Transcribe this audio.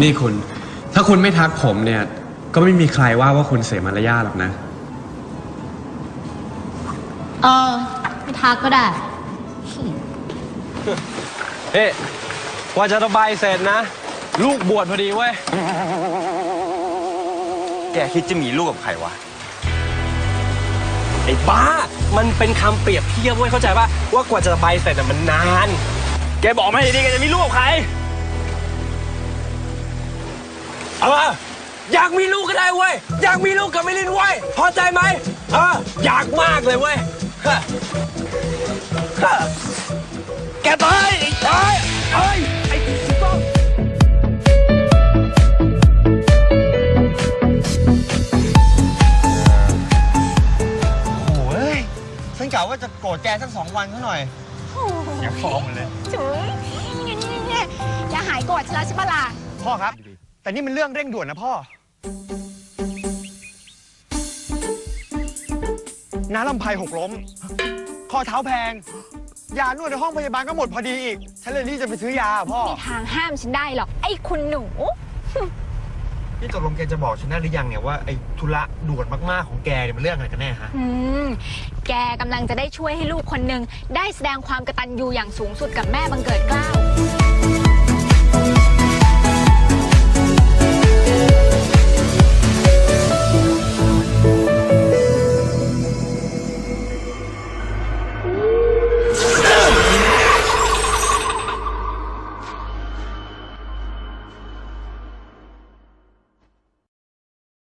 นี่คุณ ถ้าคุณไม่ทักผมเนี่ย ก็ไม่มีใครว่าว่าคุณเสียมารยาทหรอกนะ เออไม่ทักก็ได้ เฮ้กว่าจะระบายเสร็จนะ ลูกบวชพอดีเว้ย แกคิดจะมีลูกกับใครวะ ไอ้บ้า มันเป็นคำเปรียบเทียบเว้ยเข้าใจป่ะว่ากว่าจะระบายเสร็จน่ะมันนาน แกบอกมาดีๆแกจะมีลูกกับใคร เอออยากมีลูกก็ได้เว้ย อยากมีลูกกับมิลินเว้ย พอใจไหมเอออยากมากเลยเว้ยฮะฮะแกตายตายเอ้ยไอ้จิ๊บบ้าโอ้ยฉันกะว่าจะโกรธแกสักสองวันเขาหน่อยอย่าฟ้องมันเลย จุ๋ยนี่นี่นี่อย่าหายโกรธฉันแล้วใช่ปะล่ะพ่อครับ แต่นี่มันเรื่องเร่งด่วนนะพ่อ น้าลำไพหกล้ม ข้อเท้าแพง ยานวดในห้องพยาบาลก็หมดพอดีอีก ฉันเลยรีบจะไปซื้อยาอะพ่อมีทางห้ามฉันได้หรอก ไอ้คุณหนู นี่ตกลงแกจะบอกฉันได้หรือยังเนี่ยว่าไอ้ธุระด่วนมากๆของแกเนี่ยมันเรื่องอะไรกันแน่ฮะ อืม แกกำลังจะได้ช่วยให้ลูกคนหนึ่งได้แสดงความกตัญญูอย่างสูงสุดกับแม่บังเกิดเกล้าว